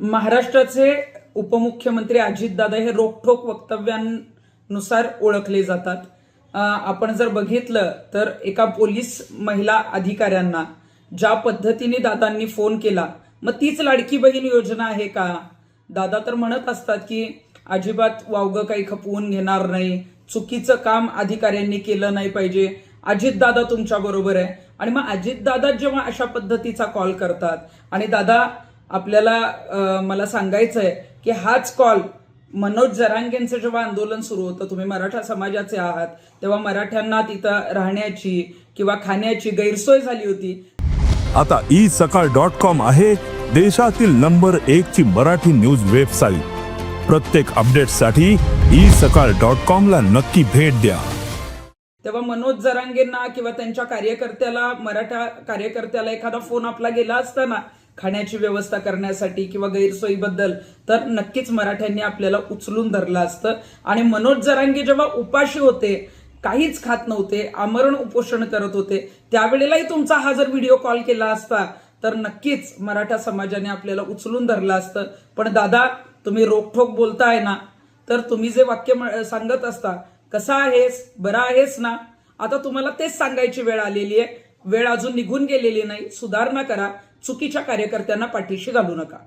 महाराष्ट्राचे उपमुख्यमंत्री अजितदादा हे रोखठोक वक्तव्यांनुसार ओळखले जातात. आपण जर बघितलं तर एका पोलीस महिला अधिकाऱ्यांना ज्या पद्धतीने दादांनी फोन केला मग तीच लाडकी बहीण योजना आहे का? दादा तर म्हणत असतात की अजिबात वावगं काही खपवून घेणार नाही. चुकीचं काम अधिकाऱ्यांनी केलं नाही पाहिजे. अजितदादा तुमच्या बरोबर आहे. आणि मग अजितदादा जेव्हा अशा पद्धतीचा कॉल करतात आणि दादा आपल्याला मला सांगायचं आहे की हाच कॉल मनोज जरांगेंचं जेव्हा आंदोलन सुरू होतं तुम्ही मराठा समाजाचे आहात तेव्हा मराठ्यांना तिथं राहण्याची किंवा खाण्याची गैरसोय झाली होती. आता ई सकाळ डॉट कॉम आहे देशातील नंबर एक ची मराठी न्यूज वेबसाईट प्रत्येक अपडेटसाठी ई सकाळ डॉट कॉम ला नक्की भेट द्या. तेव्हा मनोज जरांगेंना किंवा त्यांच्या कार्यकर्त्याला मराठा कार्यकर्त्याला एखादा फोन आपला गेला असता ना खाण्याची व्यवस्था करण्यासाठी किंवा गैरसोयीबद्दल तर नक्कीच मराठ्यांनी आपल्याला उचलून धरलं असतं. आणि मनोज जरांगे जेव्हा उपाशी होते काहीच खात नव्हते आमरण उपोषण करत होते त्यावेळेलाही तुमचा हा जर व्हिडिओ कॉल केला असता तर नक्कीच मराठा समाजाने आपल्याला उचलून धरलं असतं. पण दादा तुम्ही रोखठोक बोलताय ना तर तुम्ही जे वाक्य सांगत असता कसा आहेस? बरा आहेस ना? आता तुम्हाला तेच सांगायची वेळ आलेली आहे. वेळ अजून निघून गेलेली नाही सुधारणा करा चुकीच्या कार्यकर्त्यांना पाठीशी घालू नका.